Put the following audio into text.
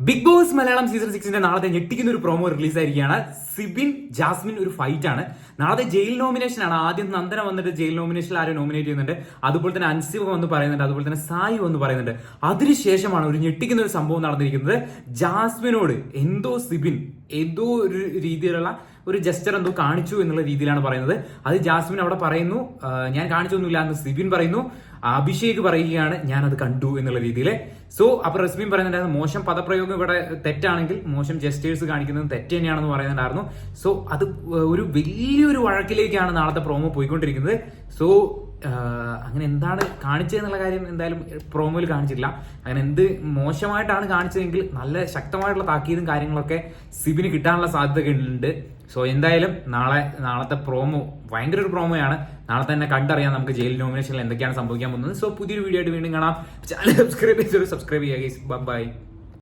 Big Boss Malayalam season സിക്സിന്റെ നാളത്തെ ഞെട്ടിക്കുന്ന ഒരു പ്രോമോ റിലീസ് ആയിരിക്കുകയാണ് സിബിൻ ജാസ്മിൻ ഒരു ഫൈറ്റ് ആണ്. നാളത്തെ ജയിൽ നോമിനേഷൻ ആണ്. ആദ്യം നന്ദന വന്നിട്ട് ജയിൽ നോമിനേഷനിൽ ആരും നോമിനേറ്റ് ചെയ്യുന്നുണ്ട്. അതുപോലെ തന്നെ അൻസിബ വന്ന് പറയുന്നുണ്ട്. അതുപോലെ തന്നെ സായി വന്ന് പറയുന്നുണ്ട്. അതിനുശേഷമാണ് ഒരു ഞെട്ടിക്കുന്ന ഒരു സംഭവം നടന്നിരിക്കുന്നത്. ജാസ്മിനോട് എന്തോ സിബിൻ എന്തോ ഒരു രീതിയിലുള്ള ഒരു ജസ്റ്റർ എന്തോ കാണിച്ചു എന്നുള്ള രീതിയിലാണ് പറയുന്നത്. അത് ജാസ്മിൻ അവിടെ പറയുന്നു. ഞാൻ കാണിച്ചൊന്നുമില്ല എന്ന് സിബിൻ പറയുന്നു. അഭിഷേക് പറയുകയാണ് ഞാൻ അത് കണ്ടു എന്നുള്ള രീതിയിൽ സോ അപ്പൊ റസ്മിൻ പറയുന്നുണ്ടായിരുന്നു മോശം പദപ്രയോഗം ഇവിടെ തെറ്റാണെങ്കിൽ മോശം ജസ്റ്റേഴ്സ് കാണിക്കുന്നത് തെറ്റ് തന്നെയാണെന്ന് പറയുന്നുണ്ടായിരുന്നു. സോ അത് ഒരു വലിയൊരു വഴക്കിലേക്കാണ് നാളത്തെ പ്രോമോ പോയിക്കൊണ്ടിരിക്കുന്നത്. സോ അങ്ങനെ എന്താണ് കാണിച്ചതെന്നുള്ള കാര്യം എന്തായാലും പ്രോമോയിൽ കാണിച്ചില്ല അങ്ങനെ എന്ത് മോശമായിട്ടാണ് കാണിച്ചതെങ്കിൽ നല്ല ശക്തമായിട്ടുള്ള താക്കീതും കാര്യങ്ങളൊക്കെ സിബിന് കിട്ടാനുള്ള സാധ്യത ഉണ്ട്. സോ എന്തായാലും നാളെ നാളത്തെ പ്രോമോ ഭയങ്കര ഒരു പ്രോമോയാണ് നാളെ തന്നെ കണ്ടറിയാം നമുക്ക് ജയിൽ നോമിനേഷനിൽ എന്തൊക്കെയാണ് സംഭവിക്കാൻ പോകുന്നത്. സോ പുതിയൊരു വീഡിയോ ആയിട്ട് വീണ്ടും കാണാം. ചാനൽ സബ്സ്ക്രൈബ് ചെയ്തൊരു സബ്സ്ക്രൈബ് ചെയ്യുക ബൈ